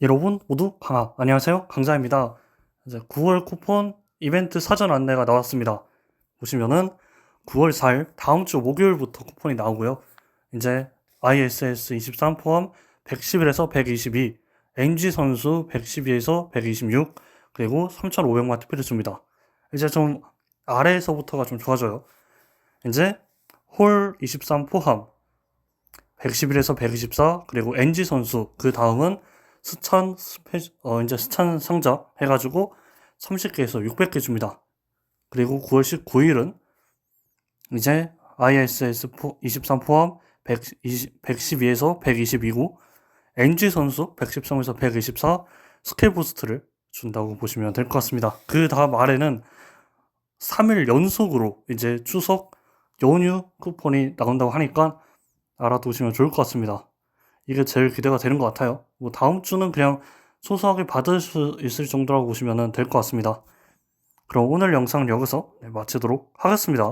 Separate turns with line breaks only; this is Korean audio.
여러분 모두 강하 안녕하세요. 강자입니다. 이제 9월 쿠폰 이벤트 사전 안내가 나왔습니다. 보시면은 9월 4일 다음 주 목요일부터 쿠폰이 나오고요. 이제 ISS 23 포함 111에서 122 NG 선수 112에서 126 그리고 3,500만 투표를 줍니다. 이제 좀 아래에서부터가 좀 좋아져요. 이제 홀 23 포함 111에서 124 그리고 NG 선수 그 다음은 스페 어 이제 스찬 상자 해가지고 30개에서 600개 줍니다. 그리고 9월 19일은 이제 ISS 23 포함 120, 112에서 122고 NG 선수 113에서 124 스킬 부스트를 준다고 보시면 될 것 같습니다. 그 다음 아래는 3일 연속으로 이제 추석 연휴 쿠폰이 나온다고 하니까 알아두시면 좋을 것 같습니다. 이게 제일 기대가 되는 것 같아요. 뭐 다음 주는 그냥 소소하게 받을 수 있을 정도라고 보시면 될 것 같습니다. 그럼 오늘 영상 여기서 네, 마치도록 하겠습니다.